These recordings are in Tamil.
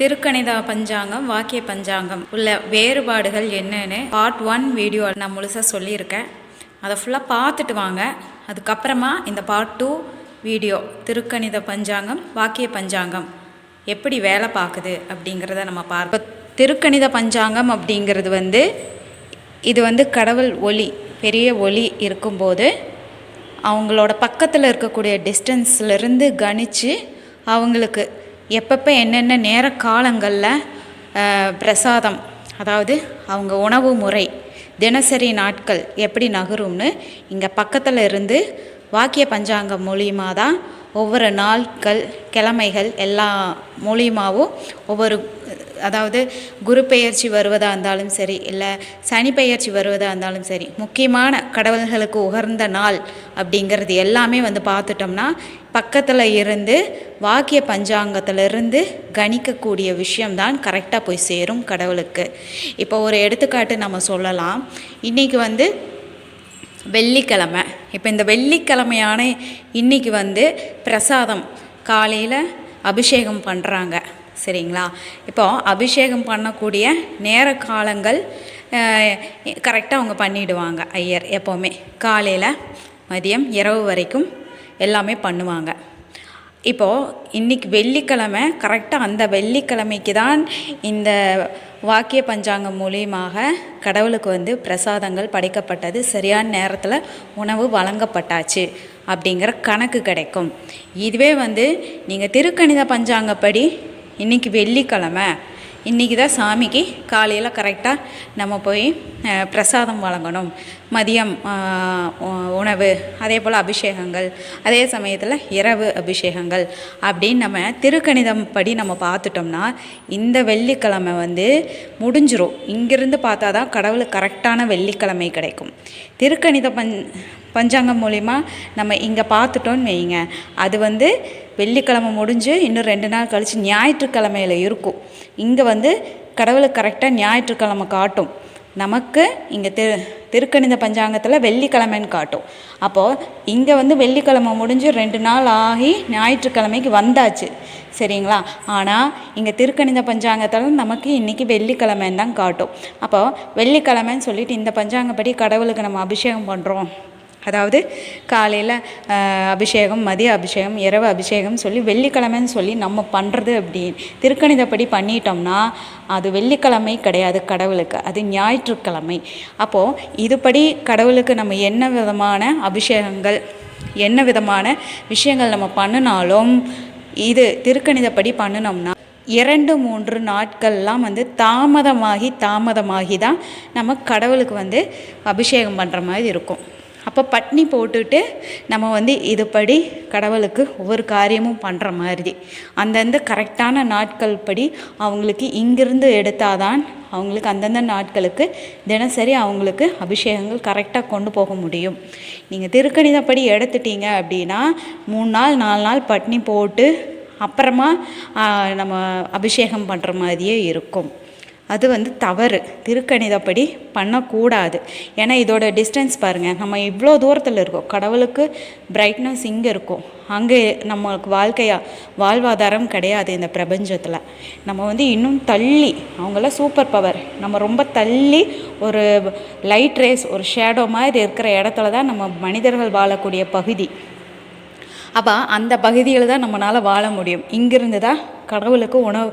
திருக்கணித பஞ்சாங்கம் வாக்கிய பஞ்சாங்கம் உள்ள வேறுபாடுகள் என்னன்னு பார்ட் ஒன் வீடியோ நான் முழுசாக சொல்லியிருக்கேன். அதை ஃபுல்லாக பார்த்துட்டு வாங்க. அதுக்கப்புறமா இந்த பார்ட் டூ வீடியோ திருக்கணித பஞ்சாங்கம் வாக்கிய பஞ்சாங்கம் எப்படி வேலை பார்க்குது அப்படிங்கிறத நம்ம பார்ப்போம். திருக்கணித பஞ்சாங்கம் அப்படிங்கிறது வந்து இது வந்து கடவுள் ஒளி பெரிய ஒளி இருக்கும்போது அவங்களோட பக்கத்தில் இருக்கக்கூடிய டிஸ்டன்ஸ்லேருந்து கணித்து அவங்களுக்கு எப்பப்போ என்னென்ன நேர காலங்களில் பிரசாதம் அதாவது அவங்க உணவு முறை தினசரி நாட்கள் எப்படி நகரும்னு இங்கே பக்கத்தில் இருந்து வாக்கிய பஞ்சாங்கம் மூலியமாக தான் ஒவ்வொரு நாட்கள் கிழமைகள் எல்லா மூலியமாகவும் ஒவ்வொரு அதாவது குரு பெயர்ச்சி வருவதாக இருந்தாலும் சரி இல்லை சனி பெயர்ச்சி வருவதாக இருந்தாலும் சரி முக்கியமான கடவுள்களுக்கு உகர்ந்த நாள் அப்படிங்கிறது எல்லாமே வந்து பார்த்துட்டோம்னா பக்கத்தில் இருந்து வாக்கிய பஞ்சாங்கத்திலிருந்து கணிக்கக்கூடிய விஷயம்தான் கரெக்டாக போய் சேரும் கடவுளுக்கு. இப்போ ஒரு எடுத்துக்காட்டு நம்ம சொல்லலாம். இன்றைக்கி வந்து வெள்ளிக்கிழமை. இப்போ இந்த வெள்ளிக்கிழமையான இன்னைக்கு வந்து பிரசாதம். காலையில் அபிஷேகம் பண்ணுறாங்க சரிங்களா? இப்போ அபிஷேகம் பண்ணக்கூடிய நேர காலங்கள் கரெக்டாக அவங்க பண்ணிடுவாங்க. ஐயர் எப்போவுமே. காலையில் மதியம் இரவு வரைக்கும் எல்லாமே பண்ணுவாங்க. இப்போது இன்றைக்கி வெள்ளிக்கிழமை கரெக்டாக அந்த வெள்ளிக்கிழமைக்கு தான் இந்த வாக்கிய பஞ்சாங்கம் மூலியமாக கடவுளுக்கு வந்து பிரசாதங்கள் படைக்கப்பட்டது. சரியான நேரத்தில் உணவு வழங்கப்பட்டாச்சு அப்படிங்கிற கணக்கு கிடைக்கும். இதுவே வந்து நீங்கள் திருக்கணித பஞ்சாங்கப்படி இன்றைக்கி வெள்ளிக்கிழமை. இன்றைக்கி தான் சாமிக்கு காலையில் கரெக்டாக நம்ம போய் பிரசாதம் வழங்கணும். மதியம் உணவு அதே போல் அபிஷேகங்கள் அதே சமயத்தில் இரவு அபிஷேகங்கள் அப்படின்னு நம்ம திருக்கணிதம் படி நம்ம பார்த்துட்டோம்னா இந்த வெள்ளிக்கிழமை வந்து முடிஞ்சிரும். இங்கேருந்து பார்த்தா தான் கடவுளுக்கு கரெக்டான வெள்ளிக்கிழமை கிடைக்கும். திருக்கணித பஞ் பஞ்சாங்கம் மூலிமா நம்ம இங்கே பார்த்துட்டோன்னு வைங்க அது வந்து வெள்ளிக்கிழமை முடிஞ்சு இன்னும் ரெண்டு நாள் கழித்து ஞாயிற்றுக்கிழமையில் இருக்கும். இங்கே வந்து கடவுளுக்கு கரெக்டாக ஞாயிற்றுக்கிழமை காட்டும். நமக்கு இங்கே திரு திருக்கணித பஞ்சாங்கத்தில் வெள்ளிக்கிழமைன்னு காட்டும். அப்போது இங்கே வந்து வெள்ளிக்கிழமை முடிஞ்சு ரெண்டு நாள் ஆகி ஞாயிற்றுக்கிழமைக்கு வந்தாச்சு. சரிங்களா? ஆனால் இங்கே திருக்கணித பஞ்சாங்கத்தில் நமக்கு இன்றைக்கி வெள்ளிக்கிழமைன்னு தான் காட்டும். அப்போது வெள்ளிக்கிழமைன்னு சொல்லிட்டு இந்த பஞ்சாங்கப்படி கடவுளுக்கு நம்ம அபிஷேகம் பண்ணுறோம் அதாவது காலையில் அபிஷேகம் மதிய அபிஷேகம் இரவு அபிஷேகம் சொல்லி வெள்ளிக்கிழமைன்னு சொல்லி நம்ம பண்ணுறது அப்படி. திருக்கணிதப்படி பண்ணிட்டோம்னா அது வெள்ளிக்கிழமை கிடையாது கடவுளுக்கு. அது ஞாயிற்றுக்கிழமை. அப்போது இதுபடி கடவுளுக்கு நம்ம என்ன விதமான அபிஷேகங்கள் என்ன விதமான விஷயங்கள் நம்ம பண்ணினாலும் இது திருக்கணிதப்படி பண்ணினோம்னா இரண்டு மூன்று நாட்கள்லாம் வந்து தாமதமாகி தாமதமாகி தான் நம்ம கடவுளுக்கு வந்து அபிஷேகம் பண்ணுற மாதிரி இருக்கும். அப்போ பட்னி போட்டுட்டு நம்ம வந்து இதுபடி கடவுளுக்கு ஒவ்வொரு காரியமும் பண்ணுற மாதிரி. அந்தந்த கரெக்டான நாட்கள் படி அவங்களுக்கு இங்கிருந்து எடுத்தாதான் அவங்களுக்கு அந்தந்த நாட்களுக்கு தினசரி அவங்களுக்கு அபிஷேகங்கள் கரெக்டாக கொண்டு போக முடியும். நீங்கள் திருக்கணிதப்படி எடுத்துட்டீங்க அப்படின்னா மூணு நாள் நாலு நாள் பட்னி போட்டு அப்புறமா நம்ம அபிஷேகம் பண்ணுற மாதிரியே இருக்கும். அது வந்து தவறு. திருக்கணிதப்படி பண்ணக்கூடாது. ஏன்னா இதோட டிஸ்டன்ஸ் பாருங்கள் நம்ம இவ்வளோ தூரத்தில் இருக்கோம். கடவுளுக்கு பிரைட்னஸ் இங்கே இருக்கும். அங்கே நம்மளுக்கு வாழ்க்கையா வாழ்வாதாரம் கிடையாது இந்த பிரபஞ்சத்தில். நம்ம வந்து இன்னும் தள்ளி அவங்களாம் சூப்பர் பவர் நம்ம ரொம்ப தள்ளி ஒரு லைட் ரேஸ் ஒரு ஷேடோ மாதிரி இருக்கிற இடத்துல தான் நம்ம மனிதர்கள் வாழக்கூடிய பகுதி. அப்போ அந்த பகுதியில் தான் நம்மளால் வாழ முடியும். இங்கிருந்து தான் கடவுளுக்கு உணவு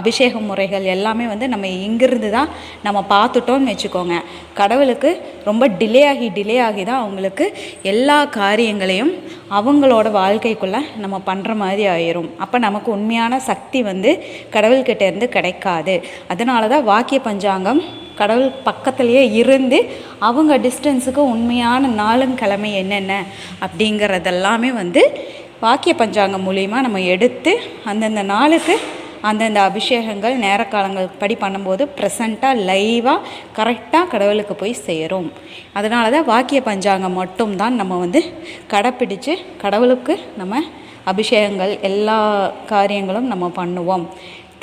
அபிஷேக முறைகள் எல்லாமே வந்து நம்ம இங்கிருந்து தான் நம்ம பார்த்துட்டோம்னு வச்சுக்கோங்க. கடவுளுக்கு ரொம்ப டிலே ஆகி டிலே ஆகி தான் அவங்களுக்கு எல்லா காரியங்களையும் அவங்களோட வாழ்க்கைக்குள்ளே நம்ம பண்ணுற மாதிரி ஆயிரும். அப்போ நமக்கு உண்மையான சக்தி வந்து கடவுள்கிட்டேருந்து கிடைக்காது. அதனால தான் வாக்கிய பஞ்சாங்கம் கடவுள் பக்கத்துலேயே இருந்து அவங்க டிஸ்டன்ஸுக்கு உண்மையான நாளும் கிழமை என்னென்ன அப்படிங்கிறதெல்லாமே வந்து வாக்கிய பஞ்சாங்கம் மூலிமா நம்ம எடுத்து அந்தந்த நாளுக்கு அந்தந்த அபிஷேகங்கள் நேரக்காலங்கள் படி பண்ணும்போது ப்ரெசண்ட்டாக லைவாக கரெக்டாக கடவுளுக்கு போய் சேரும். அதனால தான் வாக்கிய பஞ்சாங்கம் மட்டும்தான் நம்ம வந்து கடைப்பிடிச்சு கடவுளுக்கு நம்ம அபிஷேகங்கள் எல்லா காரியங்களும் நம்ம பண்ணுவோம்.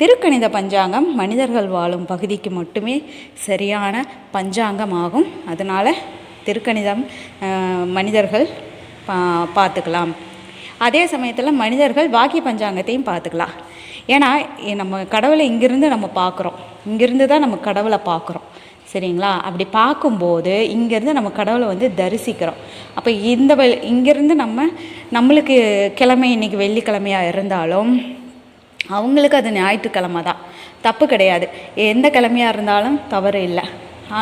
திருக்கணித பஞ்சாங்கம் மனிதர்கள் வாழும் பகுதிக்கு மட்டுமே சரியான பஞ்சாங்கமாகும். அதனால் திருக்கணிதம் மனிதர்கள் பா பார்த்துக்கலாம். அதே சமயத்தில் மனிதர்கள் வாக்கிய பஞ்சாங்கத்தையும் பார்த்துக்கலாம். ஏன்னா நம்ம கடவுளை இங்கிருந்து நம்ம பார்க்குறோம். இங்கிருந்து தான் நம்ம கடவுளை பார்க்குறோம். சரிங்களா? அப்படி பார்க்கும்போது இங்கேருந்து நம்ம கடவுளை வந்து தரிசிக்கிறோம். அப்போ இந்த வெ இங்கேருந்து நம்ம நம்மளுக்கு கிழமை இன்னைக்கு வெள்ளிக்கிழமையாக இருந்தாலும் அவங்களுக்கு அது ஞாயிற்றுக்கிழமை தான். தப்பு கிடையாது. எந்த கிழமையாக இருந்தாலும் தவறு இல்லை.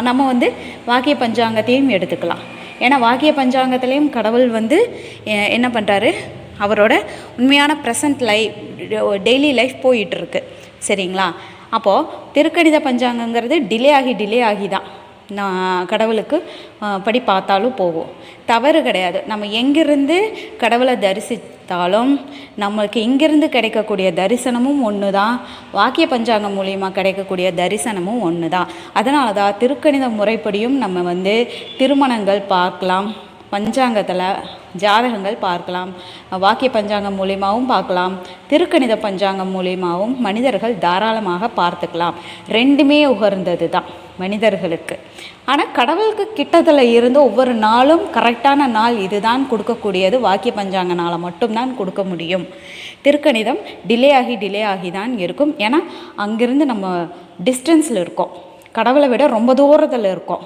நம்ம வந்து வாக்கிய பஞ்சாங்கத்தையும் எடுத்துக்கலாம். ஏன்னா வாக்கிய பஞ்சாங்கத்திலையும் கடவுள் வந்து என்ன பண்ணுறாரு அவரோட உண்மையான ப்ரெசன்ட் லைஃப் டெய்லி லைஃப் போயிட்டுருக்கு சரிங்களா? அப்போது திருக்கணித பஞ்சாங்கங்கிறது டிலே ஆகி டிலே ஆகி தான். நான் கடவுளுக்கு படி பார்த்தாலும் போகும். தவறு கிடையாது. நம்ம எங்கிருந்து கடவுளை தரிசித்தாலும் நம்மளுக்கு இங்கிருந்து கிடைக்கக்கூடிய தரிசனமும் ஒன்று தான் வாக்கிய பஞ்சாங்கம் மூலியமாக கிடைக்கக்கூடிய தரிசனமும் ஒன்று தான் அதனால தான் திருக்கணித முறைப்படியும் நம்ம வந்து திருமணங்கள் பார்க்கலாம். பஞ்சாங்கத்தில் ஜாதகங்கள் பார்க்கலாம். வாக்கிய பஞ்சாங்கம் மூலியமாகவும் பார்க்கலாம். திருக்கணித பஞ்சாங்கம் மூலியமாகவும் மனிதர்கள் தாராளமாக பார்த்துக்கலாம். ரெண்டுமே உகர்ந்தது தான் மனிதர்களுக்கு. ஆனால் கடவுளுக்கு கிட்டத்தில் இருந்து ஒவ்வொரு நாளும் கரெக்டான நாள் இதுதான் கொடுக்கக்கூடியது. வாக்கிய பஞ்சாங்க நாளை மட்டும்தான் கொடுக்க முடியும். திருக்கணிதம் டிலே ஆகி டிலே ஆகி தான் இருக்கும். ஏன்னா அங்கேருந்து நம்ம டிஸ்டன்ஸில் இருக்கோம். கடவுளை விட ரொம்ப தூரத்தில் இருக்கோம்.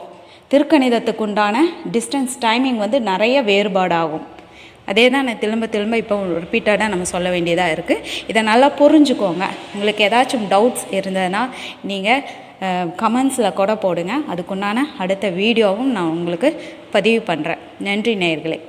திருக்கணிதத்துக்கு உண்டான டிஸ்டன்ஸ் டைமிங் வந்து நிறைய வேறுபாடாகும். அதே தான் நான் திரும்ப திரும்ப இப்போ ரிப்பீட்டடாக நம்ம சொல்ல வேண்டியதாக இருக்குது இதை நல்லா புரிஞ்சுக்கோங்க. உங்களுக்கு ஏதாச்சும் டவுட்ஸ் இருந்ததுன்னா நீங்கள் கமெண்ட்ஸில் கூட போடுங்க. அதுக்குண்டான அடுத்த வீடியோவும் நான் உங்களுக்கு பதிவு பண்ணுறேன் நன்றி நேயர்களே.